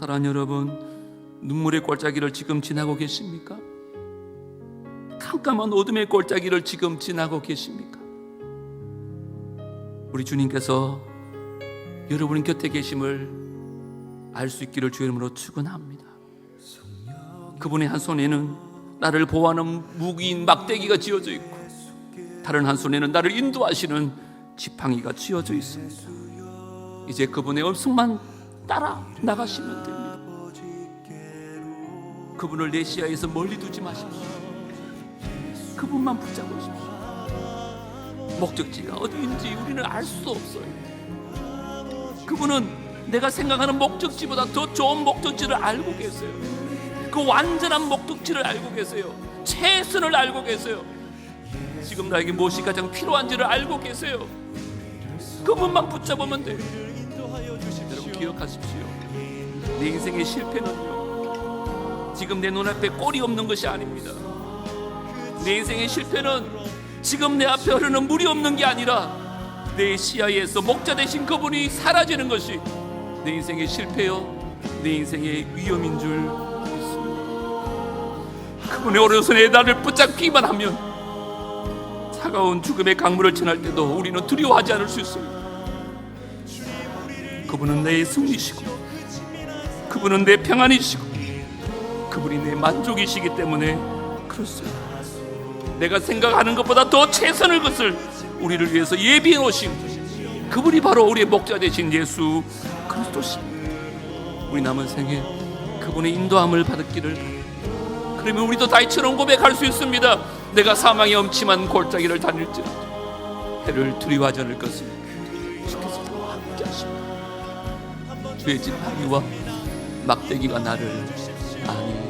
사랑하는 여러분, 눈물의 골짜기를 지금 지나고 계십니까? 깜깜한 어둠의 골짜기를 지금 지나고 계십니까? 우리 주님께서 여러분 곁에 계심을 알 수 있기를 주의 이름으로 축원합니다. 그분의 한 손에는 나를 보호하는 무기인 막대기가 쥐어져 있고 다른 한 손에는 나를 인도하시는 지팡이가 쥐어져 있습니다. 이제 그분의 음성만 따라 나가시면 됩니다. 그분을 내 시야에서 멀리 두지 마십시오. 그분만 붙잡으십시오. 목적지가 어디인지 우리는 알 수 없어요. 그분은 내가 생각하는 목적지보다 더 좋은 목적지를 알고 계세요. 그 완전한 목적지를 알고 계세요. 최선을 알고 계세요. 지금 나에게 무엇이 가장 필요한지를 알고 계세요. 그분만 붙잡으면 돼요. 여러분 기억하십시오. 내 인생의 실패는요. 지금 내 눈앞에 꼴이 없는 것이 아닙니다. 내 인생의 실패는 지금 내 앞에 흐르는 물이 없는 게 아니라 내 시야에서 목자 되신 그분이 사라지는 것이 내 인생의 실패요, 내 인생의 위험인 줄 믿습니다. 그분의 오른손에 나를 붙잡기만 하면 차가운 죽음의 강물을 지날 때도 우리는 두려워하지 않을 수 있습니다. 그분은 내 승리시고, 그분은 내 평안이시고, 그분이 내 만족이시기 때문에 그렇습니다. 내가 생각하는 것보다 더 최선을 것을 우리를 위해서 예비해 놓으신 그분이 바로 우리의 목자 되신 예수 그리스도십니다. 우리 남은 생에 그분의 인도함을 받았기를. 그러면 우리도 다이처럼 고백할 수 있습니다. 내가 사망의 엄침한 골짜기를 다닐지라도 해를 두려워하지 않을 주께 죄진 바위와 막대기가 나를 아니